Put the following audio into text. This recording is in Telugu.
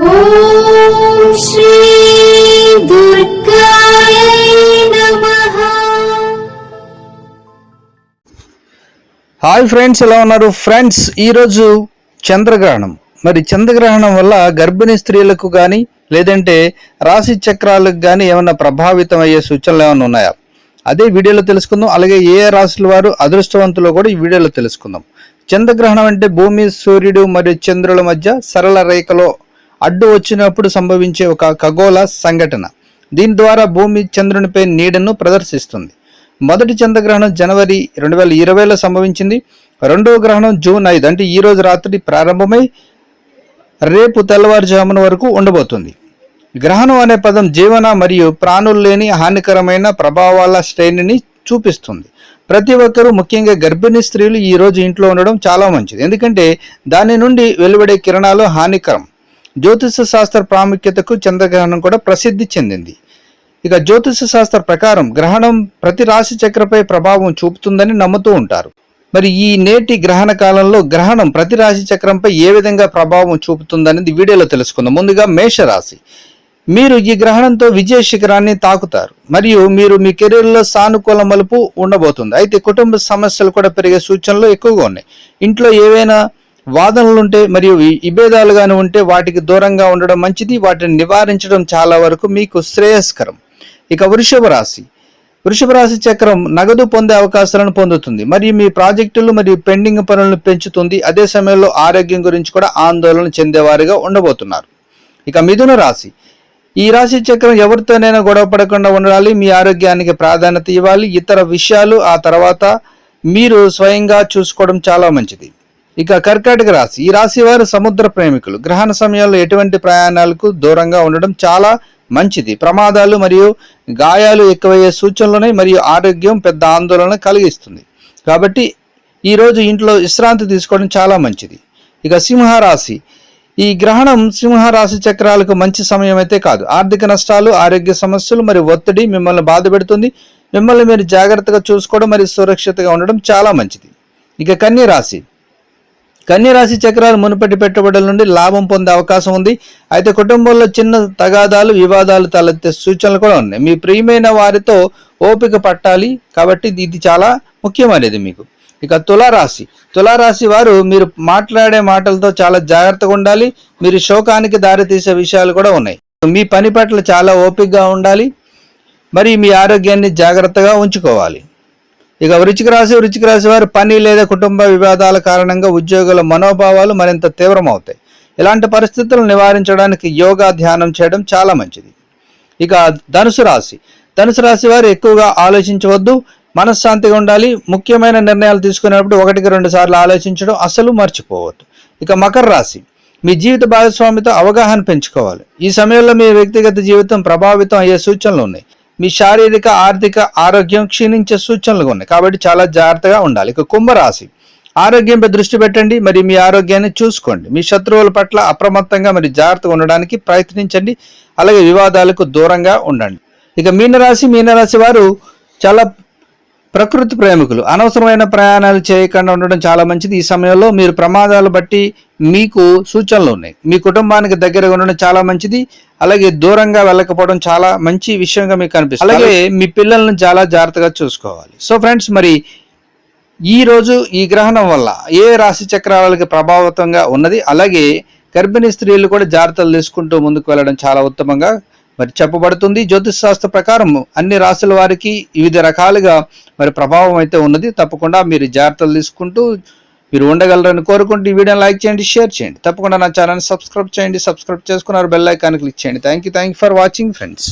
హాయ్ ఫ్రెండ్స్ ఎలా ఉన్నారు? ఫ్రెండ్స్ ఈరోజు చంద్రగ్రహణం. మరి చంద్రగ్రహణం వల్ల గర్భిణీ స్త్రీలకు కానీ లేదంటే రాశి చక్రాలకు కానీ ఏమైనా ప్రభావితం అయ్యే సూచనలు ఏమైనా ఉన్నాయా? అదే వీడియోలో తెలుసుకుందాం. అలాగే ఏ రాశుల వారు అదృష్టవంతులో కూడా ఈ వీడియోలో తెలుసుకుందాం. చంద్రగ్రహణం అంటే భూమి సూర్యుడు మరియు చంద్రుల మధ్య సరళ రేఖలో అడ్డు వచ్చినప్పుడు సంభవించే ఒక ఖగోళ సంఘటన. దీని ద్వారా భూమి చంద్రునిపై నీడను ప్రదర్శిస్తుంది. మొదటి చంద్రగ్రహణం జనవరి రెండు వేల ఇరవైలో సంభవించింది. రెండవ గ్రహణం జూన్ ఐదు అంటే ఈ రోజు రాత్రి ప్రారంభమై రేపు తెల్లవారుజామున వరకు ఉండబోతుంది. గ్రహణం అనే పదం జీవన మరియు ప్రాణులు లేని హానికరమైన ప్రభావాల శ్రేణిని చూపిస్తుంది. ప్రతి ఒక్కరూ ముఖ్యంగా గర్భిణీ స్త్రీలు ఈ రోజు ఇంట్లో ఉండడం చాలా మంచిది. ఎందుకంటే దాని నుండి వెలువడే కిరణాలు హానికరం. జ్యోతిష శాస్త్ర ప్రాముఖ్యతకు చంద్రగ్రహణం కూడా ప్రసిద్ధి చెందింది. ఇక జ్యోతిష శాస్త్ర ప్రకారం గ్రహణం ప్రతి రాశి చక్రపై ప్రభావం చూపుతుందని నమ్ముతూ ఉంటారు. మరి ఈ నేటి గ్రహణ కాలంలో గ్రహణం ప్రతి రాశి చక్రంపై ఏ విధంగా ప్రభావం చూపుతుందనేది వీడియోలో తెలుసుకుందాం. ముందుగా మేషరాశి. మీరు ఈ గ్రహణంతో విజయ శిఖరాన్ని తాకుతారు. మరియు మీరు మీ కెరీర్లో సానుకూల మలుపు ఉండబోతుంది. అయితే కుటుంబ సమస్యలు కూడా పెరిగే సూచనలు ఎక్కువగా ఉన్నాయి. ఇంట్లో ఏవైనా వాదనలు ఉంటే మరియు వి- ఉంటే వాటికి దూరంగా ఉండడం మంచిది వాటిని నివారించడం చాలా వరకు మీకు శ్రేయస్కరం. ఇక వృషభ రాశి. వృషభ రాశి చక్రం నగదు పొందే అవకాశాలను పొందుతుంది. మరియు మీ ప్రాజెక్టులు మరియు పెండింగ్ పనులను పెంచుతుంది. అదే సమయంలో ఆరోగ్యం గురించి కూడా ఆందోళన చెందేవారిగా ఉండబోతున్నారు. ఇక మిథున రాశి. ఈ రాశి చక్రం ఎవరితోనైనా గొడవ పడకుండా ఉండాలి. మీ ఆరోగ్యానికి ప్రాధాన్యత ఇవ్వాలి. ఇతర విషయాలు ఆ తర్వాత మీరు స్వయంగా చూసుకోవడం చాలా మంచిది. ఇక కర్కాటక రాశి. ఈ రాశి వారు సముద్ర ప్రేమికులు. గ్రహణ సమయంలో ఎటువంటి ప్రయాణాలకు దూరంగా ఉండడం చాలా మంచిది. ప్రమాదాలు మరియు గాయాలు ఎక్కువయ్యే సూచనలు మరియు ఆరోగ్యం పెద్ద ఆందోళన కలిగిస్తుంది. కాబట్టి ఈ రోజు ఇంట్లో విశ్రాంతి తీసుకోవడం చాలా మంచిది. ఇక సింహరాశి. ఈ గ్రహణం సింహరాశి చక్రాలకు మంచి సమయం అయితే కాదు. ఆర్థిక నష్టాలు ఆరోగ్య సమస్యలు మరియు ఒత్తిడి మిమ్మల్ని బాధ పెడుతుంది. మిమ్మల్ని మీరు జాగ్రత్తగా చూసుకోవడం మరియు సురక్షితంగా ఉండడం చాలా మంచిది. ఇక కన్య రాశి. కన్యరాశి చక్రాలు మునుపటి పెట్టుబడుల నుండి లాభం పొందే అవకాశం ఉంది. అయితే కుటుంబంలో చిన్న తగాదాలు వివాదాలు తలెత్తే సూచనలు కూడా ఉన్నాయి. మీ ప్రియమైన వారితో ఓపిక పట్టాలి కాబట్టి ఇది చాలా ముఖ్యమైనది మీకు. ఇక తులారాశి. తులారాశి వారు మీరు మాట్లాడే మాటలతో చాలా జాగ్రత్తగా ఉండాలి. మీరు శోకానికి దారితీసే విషయాలు కూడా ఉన్నాయి. మీ పని పట్ల చాలా ఓపికగా ఉండాలి. మరి మీ ఆరోగ్యాన్ని జాగ్రత్తగా ఉంచుకోవాలి. ఇక వృచ్చిక రాశి వృచ్చిక రాశి వారు పని లేదా కుటుంబ వివాదాల కారణంగా ఉద్యోగుల మనోభావాలు మరింత తీవ్రమవుతాయి. ఇలాంటి పరిస్థితులను నివారించడానికి యోగా ధ్యానం చేయడం చాలా మంచిది. ఇక ధనుసు రాశి. ధనుసు రాశి వారు ఎక్కువగా ఆలోచించవద్దు మనశ్శాంతిగా ఉండాలి. ముఖ్యమైన నిర్ణయాలు తీసుకునేటప్పుడు ఒకటికి రెండు సార్లు ఆలోచించడం అసలు మర్చిపోవద్దు. ఇక మకర రాశి. మీ జీవిత భాగస్వామితో అవగాహన పెంచుకోవాలి. ఈ సమయంలో మీ వ్యక్తిగత జీవితం ప్రభావితం అయ్యే సూచనలు ఉన్నాయి. మీ శారీరక ఆర్థిక ఆరోగ్యం క్షీణించే సూచనలు ఉన్నాయి. కాబట్టి చాలా జాగ్రత్తగా ఉండాలి. ఇక కుంభరాశి. ఆరోగ్యంపై దృష్టి పెట్టండి మరి మీ ఆరోగ్యాన్ని చూసుకోండి. మీ శత్రువుల పట్ల అప్రమత్తంగా మరి జాగ్రత్తగా ఉండడానికి ప్రయత్నించండి. అలాగే వివాదాలకు దూరంగా ఉండండి. ఇక మీనరాశి మీనరాశి వారు చాలా ప్రకృతి ప్రేమికులు. అనవసరమైన ప్రయాణాలు చేయకుండా ఉండడం చాలా మంచిది. ఈ సమయంలో మీరు ప్రమాదాలు బట్టి మీకు సూచనలు ఉన్నాయి. మీ కుటుంబానికి దగ్గరగా ఉండడం చాలా మంచిది. అలాగే దూరంగా వెళ్ళకపోవడం చాలా మంచి విషయంగా మీకు కనిపిస్తుంది అలాగే మీ పిల్లల్ని చాలా జాగ్రత్తగా చూసుకోవాలి. సో ఫ్రెండ్స్ మరి ఈ రోజు ఈ గ్రహణం వల్ల ఏ రాశి చక్రాలకి ప్రభావితంగా ఉన్నది? అలాగే గర్భిణీ స్త్రీలు కూడా జాగ్రత్తలు తీసుకుంటూ ముందుకు వెళ్ళడం చాలా ఉత్తమంగా మరి చెప్పబడుతుంది జ్యోతిష్ శాస్త్ర ప్రకారం అన్ని రాశుల వారికి వివిధ రకాలుగా మరి ప్రభావం అయితే ఉన్నది. తప్పకుండా మీరు జాగ్రత్తలు తీసుకుంటూ మీరు ఉండగలరని కోరుకుంటూ ఈ వీడియోని లైక్ చేయండి షేర్ చేయండి. తప్పకుండా నా ఛానల్ సబ్స్క్రైబ్ చేయండి. సబ్స్క్రైబ్ చేసుకున్నారు బెల్ ఐకాన్ క్లిక్ చేయండి. Thank you thank you for watching friends